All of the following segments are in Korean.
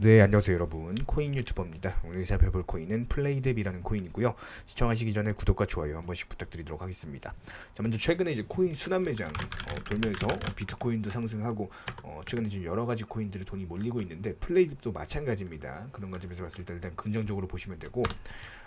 네, 안녕하세요 여러분. 코인 유튜버입니다. 오늘 살펴볼 코인은 플레이뎁이라는 코인이고요. 시청하시기 전에 구독과 좋아요 한 번씩 부탁드리도록 하겠습니다. 자, 먼저 최근에 이제 코인 순환 매장 어, 돌면서 어, 비트코인도 상승하고 어, 최근에 지금 여러 가지 코인들이 돈이 몰리고 있는데 플레이뎁도 마찬가지입니다. 그런 관점에서 봤을 때 일단 긍정적으로 보시면 되고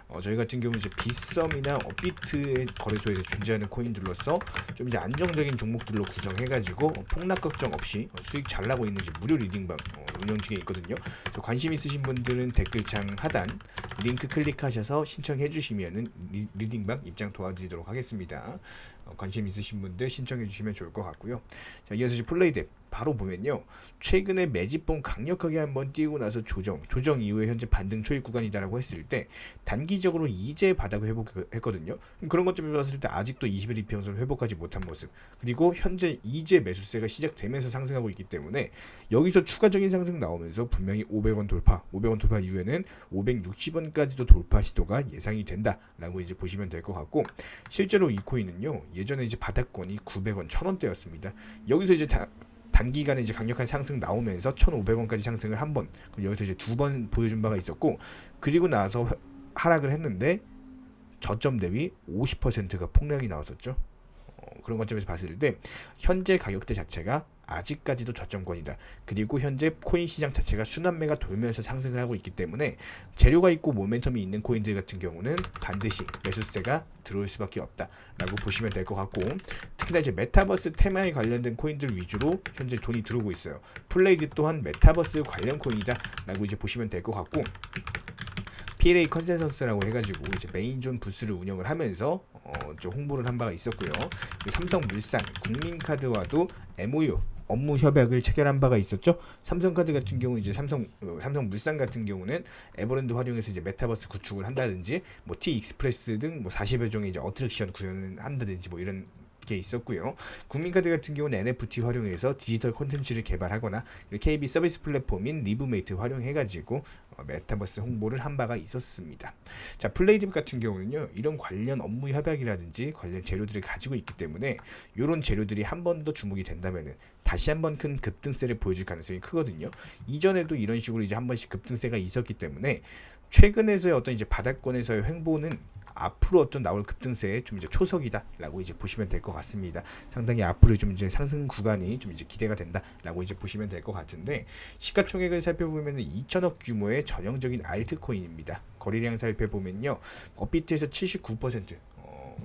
어, 저희 같은 경우는 이제 빗썸이나 업비트의 거래소에서 존재하는 코인들로서 좀 이제 안정적인 종목들로 구성해가지고 어, 폭락 걱정 없이 어, 수익 잘 나고 있는 이제 무료 리딩방 어, 운영 중에 있거든요. 관심 있으신 분들은 댓글창 하단 링크 클릭하셔서 신청해 주시면은 리, 리딩방 입장 도와드리도록 하겠습니다. 어, 관심 있으신 분들 신청해 주시면 좋을 것 같고요. 자, 이어서 이제 플레이 덱 바로 보면요. 최근에 매집봉 강력하게 한번 띄고 나서 조정, 조정 이후에 현재 반등 초입 구간이다라고 했을 때 단기적으로 이제 바닥을 회복했거든요. 그런 것좀 봤을 때 아직도 20일 이평선을 회복하지 못한 모습. 그리고 현재 이제 매수세가 시작되면서 상승하고 있기 때문에 여기서 추가적인 상승 나오면서 분명히 500원 돌파, 500원 돌파 이후에는 560원까지도 돌파 시도가 예상이 된다라고 이제 보시면 될 것 같고 실제로 이 코인은요 예전에 이제 바닥권이 900원, 1000원대였습니다. 여기서 이제 다, 단기간에 이제 강력한 상승 나오면서 1,500원까지 상승을 한 번, 그리고 여기서 이제 두 번 보여준 바가 있었고, 그리고 나서 하락을 했는데 저점 대비 50%가 폭락이 나왔었죠. 어, 그런 관점에서 봤을 때 현재 가격대 자체가 아직까지도 저점권이다. 그리고 현재 코인 시장 자체가 순환매가 돌면서 상승을 하고 있기 때문에 재료가 있고 모멘텀이 있는 코인들 같은 경우는 반드시 매수세가 들어올 수밖에 없다라고 보시면 될 것 같고 특히나 이제 메타버스 테마에 관련된 코인들 위주로 현재 돈이 들어오고 있어요. 플레이드 또한 메타버스 관련 코인이다라고 이제 보시면 될 것 같고 PLA 컨센서스라고 해가지고 이제 메인존 부스를 운영을 하면서 어, 좀 홍보를 한 바가 있었고요. 삼성물산, 국민카드와도 MOU 업무 협약을 체결한 바가 있었죠. 삼성카드 같은 경우 이제 삼성 어, 삼성 물산 같은 경우는 에버랜드 활용해서 이제 메타버스 구축을 한다든지 뭐 T 익스프레스 등 뭐 40여 종의 이제 어트랙션 구현을 한다든지 뭐 이런 게 있었고요. 국민카드 같은 경우는 NFT 활용해서 디지털 콘텐츠를 개발하거나 KB 서비스 플랫폼인 리브메이트 활용해가지고 어, 메타버스 홍보를 한 바가 있었습니다. 자 플레이딥 같은 경우는요 이런 관련 업무 협약이라든지 관련 재료들을 가지고 있기 때문에 이런 재료들이 한 번 더 주목이 된다면은 다시 한 번 큰 급등세를 보여줄 가능성이 크거든요. 이전에도 이런 식으로 이제 한 번씩 급등세가 있었기 때문에 최근에서의 어떤 이제 바닥권에서의 횡보는 앞으로 어떤 나올 급등세의 좀 이제 초석이다라고 이제 보시면 될 것 같습니다. 상당히 앞으로 좀 이제 상승 구간이 좀 이제 기대가 된다라고 이제 보시면 될 것 같은데 시가총액을 살펴보면 2천억 규모의 전형적인 알트코인입니다. 거래량 살펴보면요, 업비트에서 79%,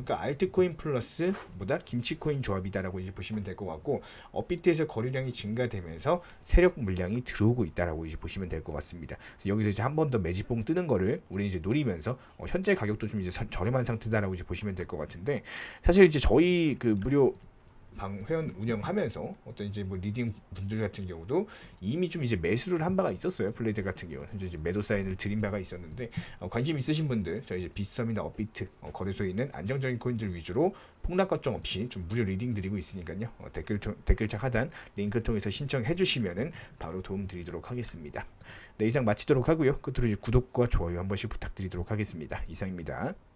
그러니까 알트코인 플러스보다 김치코인 조합이다라고 이제 보시면 될 것 같고 업비트에서 거래량이 증가되면서 세력 물량이 들어오고 있다라고 이제 보시면 될 것 같습니다. 여기서 이제 한 번 더 매집봉 뜨는 거를 우리 이제 노리면서 어, 현재 가격도 좀 이제 저렴한 상태다라고 이제 보시면 될 것 같은데 사실 이제 저희 그 무료 방 회원 운영하면서 어떤 이제 뭐 리딩 분들 같은 경우도 이미 좀 이제 매수를 한 바가 있었어요. 플레이드 같은 경우 현재 이제 매도 사인을 드린 바가 있었는데 어, 관심 있으신 분들 저희 이제 비썸이나 업비트 어, 거래소에 있는 안정적인 코인들 위주로 폭락 걱정 없이 좀 무료 리딩 드리고 있으니까요. 어, 댓글 통, 댓글창 하단 링크 통해서 신청해 주시면은 바로 도움 드리도록 하겠습니다. 네 이상 마치도록 하고요. 끝으로 이제 구독과 좋아요 한 번씩 부탁드리도록 하겠습니다. 이상입니다.